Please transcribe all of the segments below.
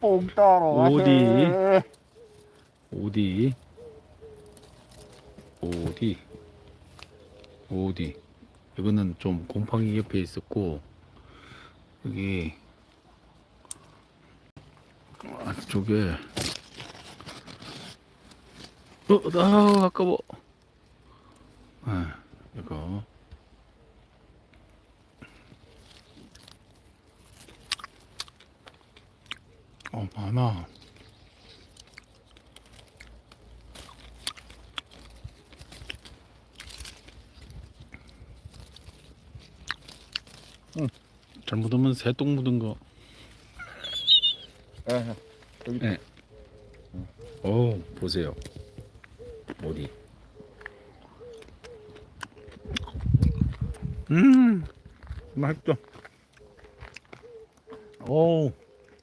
뽕 따라가세. 어디? 어디? 어디? 어디? 이거는 좀 곰팡이 옆에 있었고 여기 안쪽에 어, 아, 아까워. 아, 이거 어, 많아. 잘못 오면 새똥 묻은 거. 예, 여기 네. 어, 보세요. 어디? 음, 맛있다. 오,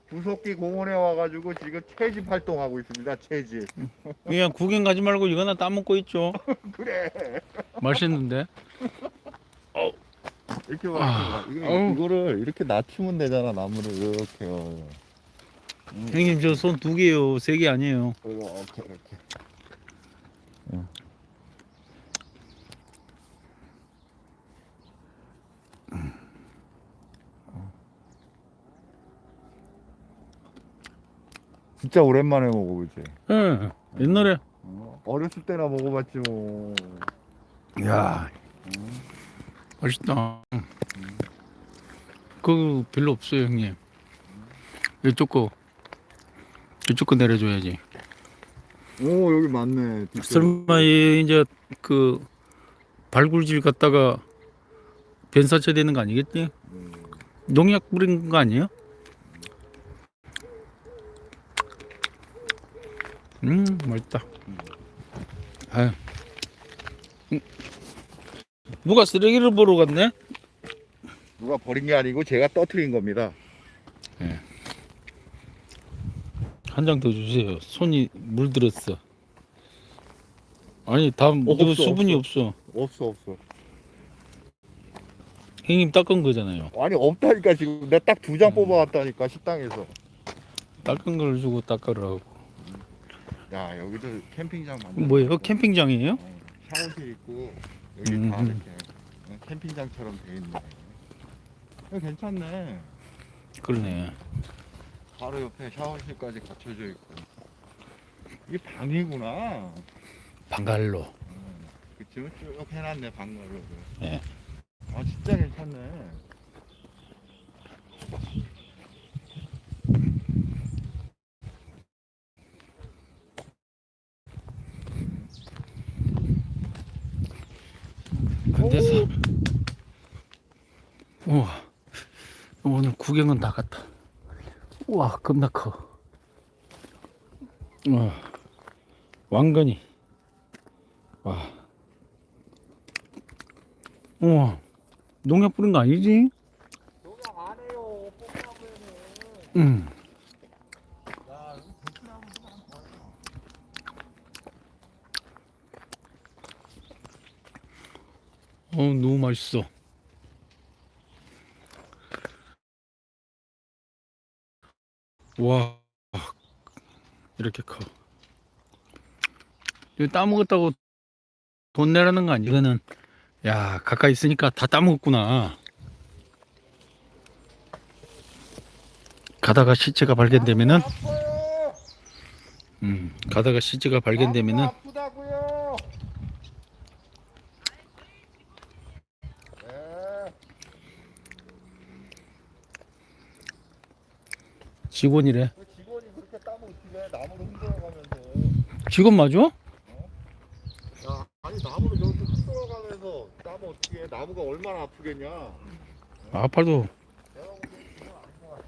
구석기 공원에 와가지고 지금 채집 활동하고 있습니다. 채집. 그냥 구경 가지 말고 이거나 따먹고 있죠. 그래. 맛있는데? 이렇게 아, 와. 이거. 이거를 이렇게 낮추면 되잖아 나무를 이렇게요. 음, 형님 저 손 두 개요, 세 개 아니에요. 이렇게 이렇게. 진짜 오랜만에 먹어보지. 예, 옛날에. 어, 어렸을 때나 먹어봤지 뭐. 야, 맛있다. 그거 별로 없어요, 형님. 이쪽 거, 이쪽 거 내려줘야지. 오 여기 맞네. 진짜. 설마 얘 이제 그 발굴질 갔다가 변사체 되는 거 아니겠지? 음. 농약 뿌린 거 아니에요? 음, 맛있다. 아유. 음. 누가 쓰레기를 보러 갔네? 누가 버린 게 아니고 제가 떠트린 겁니다. 한장 더 주세요. 손이 물들었어. 아니, 다 이거 없어, 수분이 없어. 없어 없어. 형님 닦은 거잖아요. 아니 없다니까 지금 내가 딱 두장 음. 뽑아왔다니까 식당에서. 닦은 걸 주고 닦으라고. 야 여기도 캠핑장 만들. 뭐예요? 캠핑장이에요? 어, 샤워실 있고 여기 음. 다 이렇게 어, 캠핑장처럼 돼 있네. 어, 괜찮네. 그러네. 바로 옆에 샤워실까지 갖춰져 있고. 이게 방이구나. 방갈로. 음, 그치만 쭉 해놨네 방가로를. 예. 아 진짜 괜찮네. 근데 사... 우와 오늘 구경은 나갔다 우와 겁나 커 우와 왕건이 와 우와 농약 뿌린 거 아니지? 농약 안 해요. 뽕나무에는. 응. 어, 너무 맛있어. 와, 이렇게 커. 이거 따먹었다고 돈 내라는 거 아니야? 이거는, 야, 가까이 있으니까 다 따먹었구나. 가다가 시체가 발견되면은. 음, 가다가 시체가 발견되면은, 아프다고요. 직원이래. 그 직원이 그렇게 따면 어떻게 나무를 흔들어가면서 직원 맞아? 야 아니 나무를 저렇게 흔들어가면서 따면 어떻게 해 나무가 얼마나 아프겠냐 아파도 내가 보기엔 그건 아닌 것 같아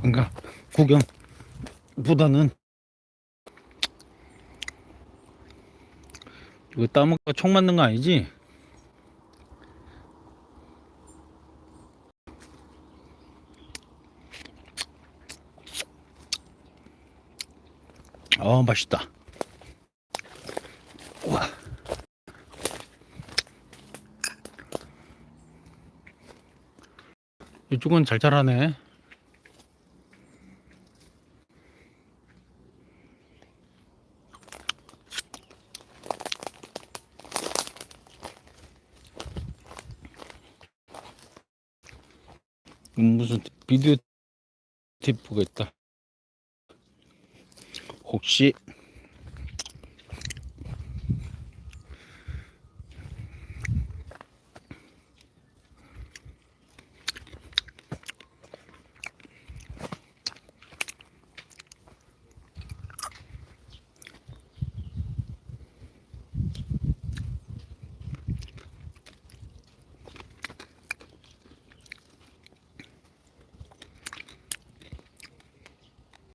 뭔가 구경 보다는 이거 따먹고 총 맞는 거 아니지? 어 맛있다. 와. 이쪽은 잘 자라네. 음, 무슨 비디오 테이프가 있다. 혹시